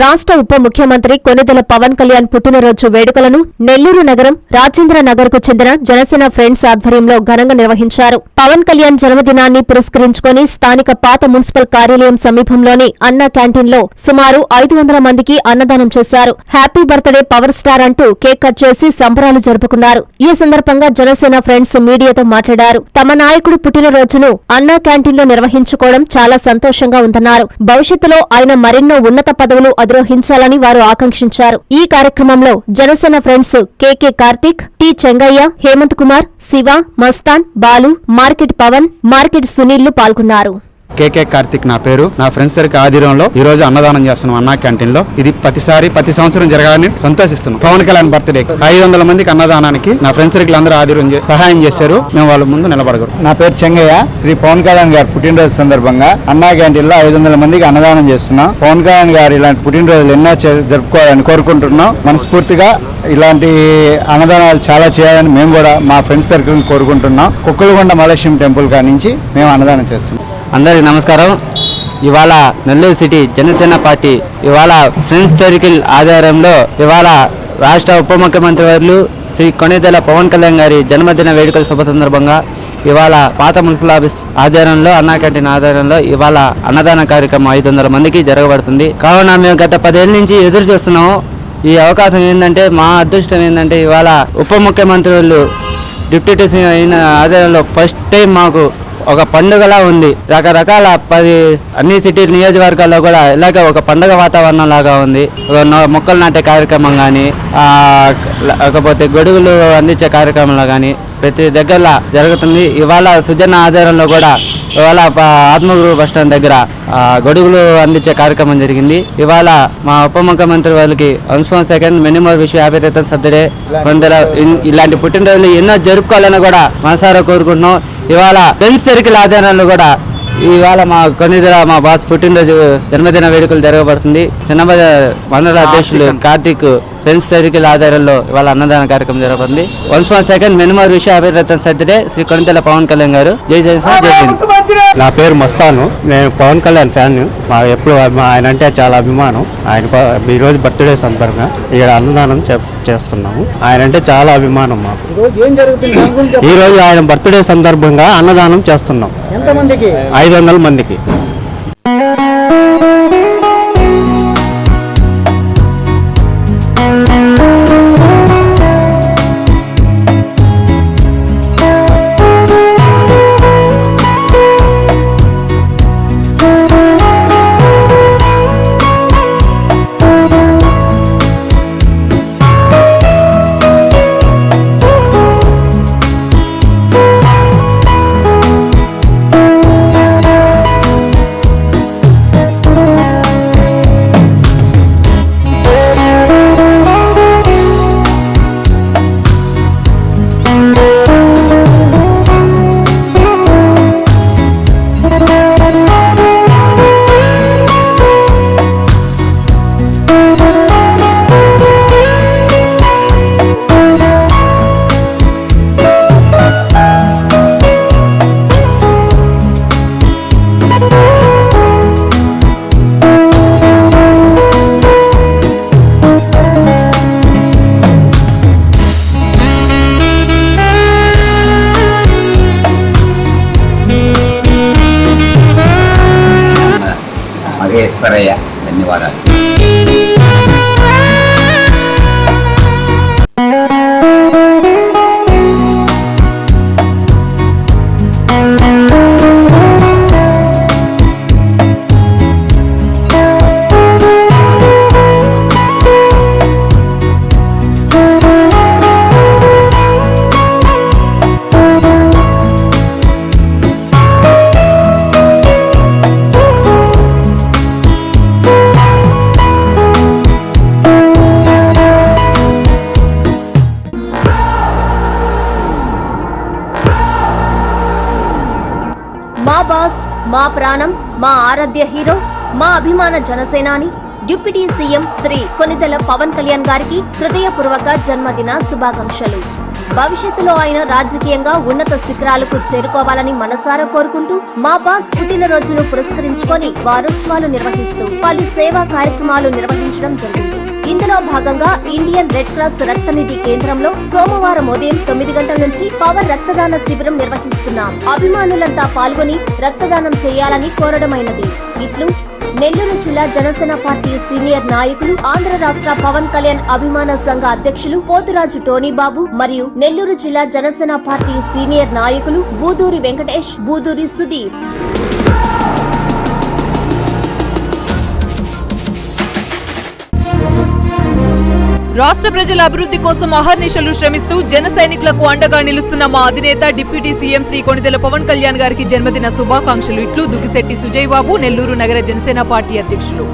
రాష్ట్ర ఉప ముఖ్యమంత్రి కొనిదెల పవన్ కళ్యాణ్ పుట్టినరోజు వేడుకలను నెల్లూరు నగరం రాజేంద్ర నగర్కు చెందిన జనసేన ఫ్రెండ్స్ ఆధ్వర్యంలో ఘనంగా నిర్వహించారు. పవన్ కళ్యాణ్ జన్మదినాన్ని పురస్కరించుకొని స్థానిక పాత మున్సిపల్ కార్యాలయం సమీపంలోని అన్నా క్యాంటీన్లో సుమారు ఐదు వందల మందికి అన్నదానం చేశారు. హ్యాపీ బర్త్డే పవర్ స్టార్ అంటూ కేక్ కట్ చేసి సంబరాలు జరుపుకున్నారు. ఈ సందర్భంగా జనసేన ఫ్రెండ్స్ మీడియాతో మాట్లాడారు. తమ నాయకుడు పుట్టినరోజును అన్నా క్యాంటీన్లో నిర్వహించుకోవడం చాలా సంతోషంగా ఉందన్నారు. భవిష్యత్తులో ఆయన మరెన్నో ఉన్నత పదవులు అధిరోహించాలని వారు ఆకాంక్షించారు. ఈ కార్యక్రమంలో Janasena friends K K Karthik T Chengaiah Hemanth Kumar Siva Mastan Balu market Pawan market సునీళ్ళు పాల్గొన్నారు. కేకే కార్తిక్ నా పేరు. నా ఫ్రెండ్స్ సర్కిల్ ఆధీనంలో ఈ రోజు అన్నదానం చేస్తున్నాం అన్నా క్యాంటీన్లో ఇది ప్రతిసారి ప్రతి సంవత్సరం జరగాలని సంతోషిస్తున్నాం. పవన్ కళ్యాణ్ బర్త్డే ఐదు వందల మందికి అన్నదానానికి నా ఫ్రెండ్స్ సర్కిల్ అందరూ ఆధీనం సహాయం చేశారు. మేము వాళ్ళ ముందు నిలబడగలం నా పేరు చెంగయ్య. శ్రీ పవన్ కళ్యాణ్ గారి పుట్టినరోజు సందర్భంగా అన్నా క్యాంటీన్లో ఐదు వందల మందికి అన్నదానం చేస్తున్నాం. పవన్ కళ్యాణ్ గారు ఇలాంటి పుట్టినరోజులు ఎన్నో జరుపుకోవాలని కోరుకుంటున్నాం. మనస్ఫూర్తిగా ఇలాంటి అన్నదానాలు చాలా చేయాలని మేము కూడా మా ఫ్రెండ్స్ సర్కిల్ కోరుకుంటున్నాం. కుక్కలగొండ మలేషియం టెంపుల్ కానించి మేము అన్నదానం చేస్తున్నాం. అందరికీ నమస్కారం. ఇవాళ నెల్లూరు సిటీ జనసేన పార్టీ ఇవాళ ఫ్రెండ్స్ సర్కిల్ ఆధారంలో ఇవాళ రాష్ట్ర ఉప ముఖ్యమంత్రి వర్లు శ్రీ కొనిదెల పవన్ కళ్యాణ్ గారి జన్మదిన వేడుకల శుభ సందర్భంగా ఇవాళ పాత మున్సిపల్ ఆఫీస్ ఆధ్వర్యంలో అన్నా క్యాంటీన్ ఆధ్వర్యంలో ఇవాళ అన్నదాన కార్యక్రమం ఐదు వందల మందికి జరగబడుతుంది. కావున మేము గత పదేళ్ళ నుంచి ఎదురు చూస్తున్నాము. ఈ అవకాశం ఏంటంటే మా అదృష్టం ఏంటంటే ఇవాళ ఉప ముఖ్యమంత్రి డిప్యూటీ సీఎం అయిన ఆధ్వర్యంలో ఫస్ట్ టైం మాకు ఒక పండుగలా ఉంది. రకరకాల పది అన్ని సిటీ నియోజకవర్గాల్లో కూడా ఇలాగే ఒక పండుగ వాతావరణం లాగా ఉంది. మొక్కలు నాటే కార్యక్రమం కానీ లేకపోతే గొడుగులు అందించే కార్యక్రమంలో కానీ ప్రతి దగ్గరలో జరుగుతుంది. ఇవాళ సుజన ఆధారంలో కూడా ఇవాళ ఆత్మగురు బస్ స్టాండ్ దగ్గర గొడుగులు అందించే కార్యక్రమం జరిగింది. ఇవాళ మా ఉప ముఖ్యమంత్రి వాళ్ళకి one second minimum wish you happy return ఇలాంటి పుట్టినరోజులు ఎన్నో జరుపుకోవాలని కూడా మనసారా కోరుకుంటున్నాం. ఇవాళ ఫ్రెండ్స్ సర్కిల్ ఆధారంలో కూడా ఇవాళ మా కొన్నిదిర మా బాస్ పుట్టినరోజు జన్మదిన వేడుకలు జరగబడుతుంది. చిన్న మండల అధ్యక్షులు కార్తీక్ ఫ్రెండ్స్ సర్కిల్ ఆధారంలో ఇవాళ అన్నదాన కార్యక్రమం జరగబడుతుంది once one second minimum wish you return సర్దడే Shri Konidela Pawan Kalyan గారు. జై జై సార్ జై నా పేరు మస్తాను. నేను పవన్ కళ్యాణ్ ఫ్యాన్. మా ఎప్పుడు ఆయన అంటే చాలా అభిమానం. ఆయన ఈ రోజు బర్త్డే సందర్భంగా ఇక్కడ అన్నదానం చే- చేస్తున్నాము. ఆయన అంటే చాలా అభిమానం మాకు. ఈ రోజు ఆయన బర్త్డే సందర్భంగా అన్నదానం చేస్తున్నాం. ఐదు వందల మందికి. ఈశ్వరయ్య ధన్యవాదాలు. బాస్ మా ప్రాణం మా ఆరాధ్య హీరో మా అభిమాన జనసేనాని డిప్యూటీ సీఎం శ్రీ కొనిదెల పవన్ కళ్యాణ్ గారికి హృదయపూర్వక జన్మదిన శుభాకాంక్షలు. భవిష్యత్తులో ఆయన రాజకీయంగా ఉన్నత శిఖరాలకు చేరుకోవాలని మనసారా కోరుకుంటూ మా బాస్ పుట్టినరోజును పురస్కరించుకొని వారోత్సవాలు నిర్వహిస్తూ పలు సేవా కార్యక్రమాలు నిర్వహించడం జరిగింది. ఇందులో భాగంగా ఇండియన్ రెడ్ క్రాస్ రక్తనిధి కేంద్రంలో సోమవారం ఉదయం తొమ్మిది గంటల నుంచి పవర్ రక్తదాన శిబిరం నిర్వహిస్తున్నాం. అభిమానులంతా పాల్గొని రక్తదానం చేయాలని కోరడమైనది. ఇట్లు నెల్లూరు జిల్లా జనసేన పార్టీ సీనియర్ నాయకులు ఆంధ్ర రాష్ట్ర పవన్ కళ్యాణ్ అభిమాన సంఘ అధ్యక్షులు పోతురాజు టోనీబాబు మరియు నెల్లూరు జిల్లా జనసేన పార్టీ సీనియర్ నాయకులు బూదూరి వెంకటేష్ బూదూరి సుధీర్. రాష్ట్ర ప్రజల అభివృద్ధి కోసం అహర్నిశలు శ్రమిస్తూ జన సైనికులకు అండగా నిలుస్తున్న మా అధినేత డిప్యూటీ సీఎం శ్రీ కొణిదెల పవన్ కళ్యాణ్ గారికి జన్మదిన శుభాకాంక్షలు. ఇట్లు దుగిశెట్టి సుజయ్ బాబు నెల్లూరు నగర జనసేన పార్టీ అధ్యక్షులు.